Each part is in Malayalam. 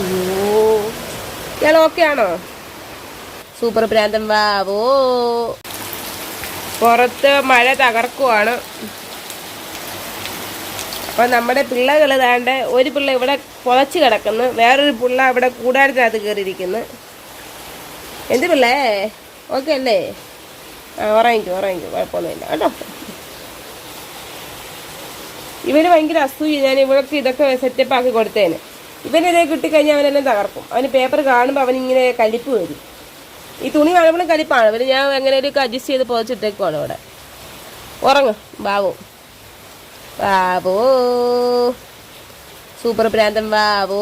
അയ്യോ. ഇയാൾ ഓക്കെ ആണോ? സൂപ്പർ പ്രാന്തം വാവോ. പുറത്ത് മഴ തകർക്കുവാണ്. അപ്പൊ നമ്മുടെ പിള്ളകൾ താണ്ട് ഒരു പിള്ള ഇവിടെ പുതച്ച് കിടക്കുന്നു. വേറൊരു പിള്ള ഇവിടെ കൂടാരത്തിനകത്ത് കയറിയിരിക്കുന്നു. എന്ത് പിള്ളേ? ഓക്കെ അല്ലേ? ആ ഉറങ്ങിക്കും ഉറങ്ങിക്കും. കുഴപ്പമൊന്നുമില്ല. കേട്ടോ. ഇവർ ഭയങ്കര അസൂയ. ഞാൻ ഇവിടെ ഇതൊക്കെ സെറ്റപ്പ് ആക്കി കൊടുത്തേന്. ഇവനിതേ കിട്ടിക്കഴിഞ്ഞാൽ അവനെന്നെ തകർക്കും. അവന് പേപ്പർ കാണുമ്പോൾ അവനിങ്ങനെ കലിപ്പ് വരും. ഈ തുണി കാണുമ്പോഴും കലിപ്പാണ്. അവന് ഞാൻ എങ്ങനെയൊക്കെ അഡ്ജസ്റ്റ് ചെയ്ത് പുതച്ചിട്ടേക്കുവാണ് ഇവിടെ. ഉറങ്ങ്. ബാബു. ബാബു. സൂപ്പർ പ്രാന്തം ബാബു.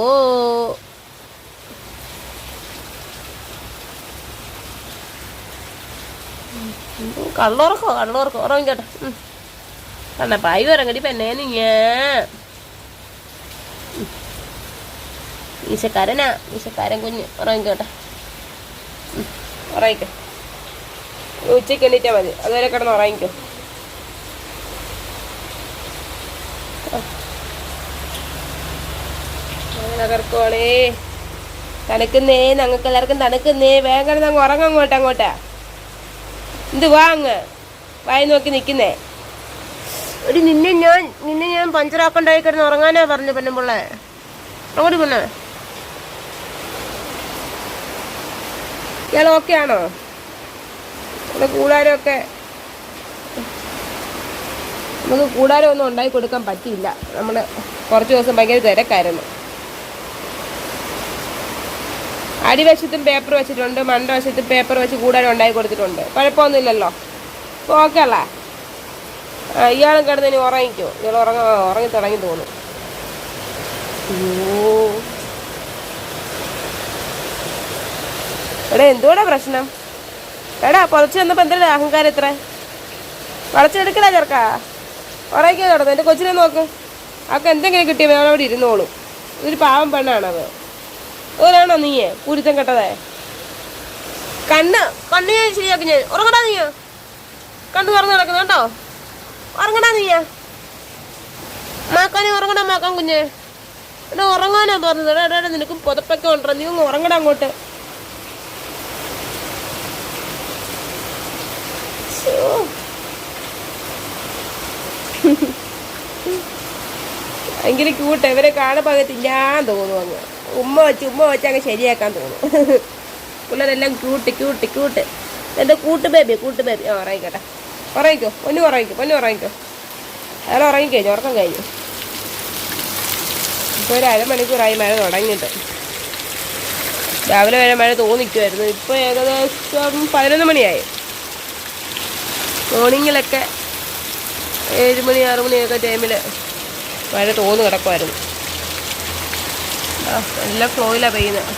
കള്ളുറക്കോ കള്ളുറക്കോ. ഉറങ്ങിക്കോട്ടെ. ഉം. കണ്ണ പായ് ഇറങ്ങടി പെണ്ണേ നീങ്ങ ഈശക്കാരനാ ഈശക്കാരൻ കുഞ്ഞ്. ഉറങ്ങിക്കോട്ടെ. ഉറങ്ങിക്കോ. ഉച്ചയ്ക്ക് എണ്ണീറ്റാ മതി. അതുവരെ കിടന്ന് ഉറങ്ങിക്കോ. തകർക്കുവാണേ തണുക്കുന്നേ ഞങ്ങൾക്ക് എല്ലാവർക്കും തണുക്കുന്നേ. വേഗം കിടന്ന് അങ്ങ് ഉറങ്ങും അങ്ങോട്ട് അങ്ങോട്ടാ. എന്ത് വാ അങ്ങ്? വായി നോക്കി നിൽക്കുന്നേ ഒരു നിന്നെ ഞാൻ നിന്നെ ഞാൻ പഞ്ചറാക്കണ്ടായി കിടന്ന് ഉറങ്ങാനാ പറഞ്ഞു പെണ്ണുമ്പിള്ളേ അങ്ങോട്ട് പെണ്ണേ ഇയാൾ ഓക്കെ ആണോ? ഇവിടെ കൂടാരമൊക്കെ നമുക്ക് കൂടാരം ഒന്നും ഉണ്ടാക്കി കൊടുക്കാൻ പറ്റിയില്ല. നമ്മൾ കുറച്ച് ദിവസം ഭയങ്കര തിരക്കായിരുന്നു. അടിവശത്തും പേപ്പർ വെച്ചിട്ടുണ്ട് മണ്ടവശത്തും പേപ്പർ വെച്ച് കൂടാരം ഉണ്ടാക്കി കൊടുത്തിട്ടുണ്ട്. കുഴപ്പമൊന്നുമില്ലല്ലോ. ഇപ്പോൾ ഓക്കെ അല്ലേ? ഇയാളും കിടന്ന് ഇനി ഉറങ്ങിക്കോ. ഇയാൾ ഉറങ്ങ ഉറങ്ങി തുടങ്ങി തോന്നും എടാ എന്തുകൂടെ പ്രശ്നം? എടാ പുറച്ച് വന്നപ്പോ എന്താ അഹങ്കാരം ഇത്ര? വളച്ചെടുക്കലാ ചെറുക്കാ. ഉറങ്ങിക്കാൻ തുടങ്ങും എന്റെ കൊച്ചിനെ നോക്ക്. അവൾക്ക് എന്തെങ്കിലും കിട്ടിയ വേണം അവിടെ ഇരുന്നോളൂ. ഇതൊരു പാവം പെണ്ണാണത്. ഓരാണോ നീയേ കുരുത്തം കെട്ടതേ? കണ്ണ് കണ്ണ് ഞാൻ ശരിയാക്കി ഞാൻ ഉറങ്ങടാ നീയ. കണ്ണ് തുറന്ന് നടക്കുന്നു കേട്ടോ ഉറങ്ങടാ നീയ. മാക്കാനെ ഉറങ്ങടാ മാക്കാൻ കുഞ്ഞെ. എടാ ഉറങ്ങാനാ പറഞ്ഞത്. നിനക്ക് പുതപ്പൊക്കെ ഉണ്ടോ നീ ഒന്ന് ഉറങ്ങടാ അങ്ങോട്ട്. ഭയങ്കര ക്യൂട്ട് ഇവരെ തിന്നാൻ തോന്നും അങ്ങ്. ഉമ്മ വെച്ച് ഉമ്മ വെച്ച് അങ്ങ് ശരിയാക്കാൻ തോന്നും പിള്ളേരെല്ലാം ക്യൂട്ട് ക്യൂട്ട് ക്യൂട്ട് എന്റെ കൂട്ട് ബേബി കൂട്ട് ബേബി ആ ഉറങ്ങിക്കട്ടെ. ഉറങ്ങിക്കോ. പൊന്നു ഉറങ്ങിക്കോ പൊന്നു ഉറങ്ങിക്കോ. അയാൾ ഉറങ്ങിക്കഴിഞ്ഞു ഉറക്കം കഴിഞ്ഞു. ഇപ്പോൾ ഒരു അരമണിക്കൂറായി മഴ തുടങ്ങിയിട്ട്. രാവിലെ വരെ മഴ തോന്നിക്കുമായിരുന്നു ഇപ്പോൾ ഏകദേശം പതിനൊന്ന് മണിയായി. മോർണിംഗിലൊക്കെ ഏഴ് മണി ആറ് മണിയൊക്കെ ടൈമിൽ മഴ തോന്നു കിടക്കുമായിരുന്നു എല്ലാം ഫ്ലോയിലാണ് പെയ്യുന്നത്